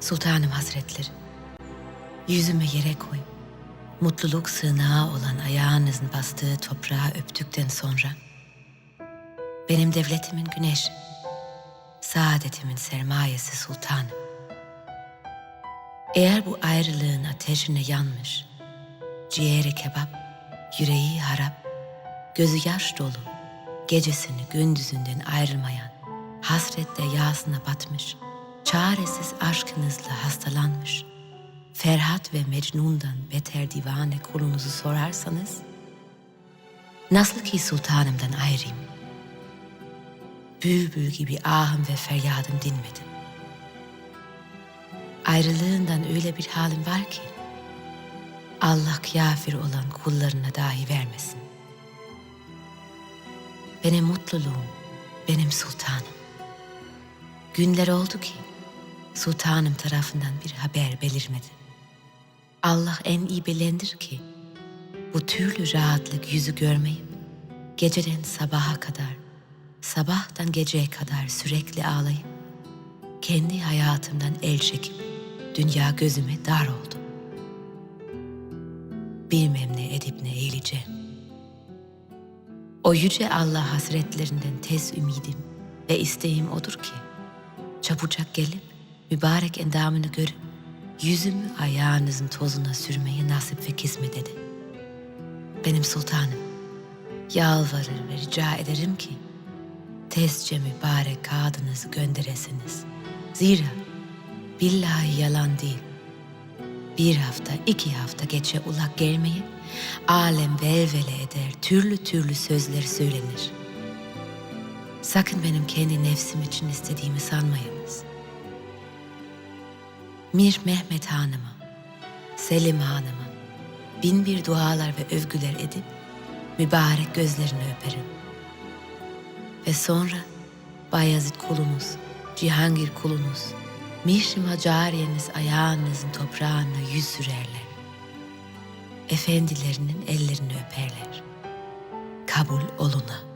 Sultanım Hazretleri, yüzümü yere koy. Mutluluk sığınağı olan ayağınızın bastığı toprağı öptükten sonra benim devletimin güneşi, saadetimin sermayesi sultanım. Eğer bu ayrılığın ateşine yanmış, ciğeri kebap, yüreği harap, gözü yaş dolu, gecesini gündüzünden ayrılmayan, hasretle yağsına batmış, çaresiz aşkınızla hastalanmış, Ferhat ve Mecnun'dan beter divane kulunuzu sorarsanız, nasıl ki sultanımdan ayrıyım? Bülbül gibi ahım ve feryadım dinmedi. Ayrılığından öyle bir halim var ki, Allah kafir olan kullarına dahi vermesin. Benim mutluluğum, benim sultanım. Günler oldu ki sultanım tarafından bir haber belirmedi. Allah en iyi bilendir ki bu türlü rahatlık yüzü görmeyip geceden sabaha kadar, sabahtan geceye kadar sürekli ağlayıp kendi hayatımdan el çekip dünya gözüme dar oldu. Bilmem ne edip ne eğileceğim. O yüce Allah hasretlerinden tez ümidim ve isteğim odur ki çabucak gelip mübarek endamını görüp yüzümü ayağınızın tozuna sürmeyi nasip ve kismet dedi. Benim sultanım, yalvarır ve rica ederim ki tezce mübarek kadınızı gönderesiniz. Zira billahi yalan değil. Bir hafta, iki hafta geçe ulak gelmeyip alem velvele eder, türlü türlü sözler söylenir. Sakın benim kendi nefsim için istediğimi sanmayınız. Mir Mehmet Hanım'a, Selim Hanım'a bin bir dualar ve övgüler edip mübarek gözlerini öperim. Ve sonra Bayezid kulunuz, Cihangir kulunuz, Mişima cariyeniz ayağınızın toprağına yüz sürerler. Efendilerinin ellerini öperler. Kabul oluna.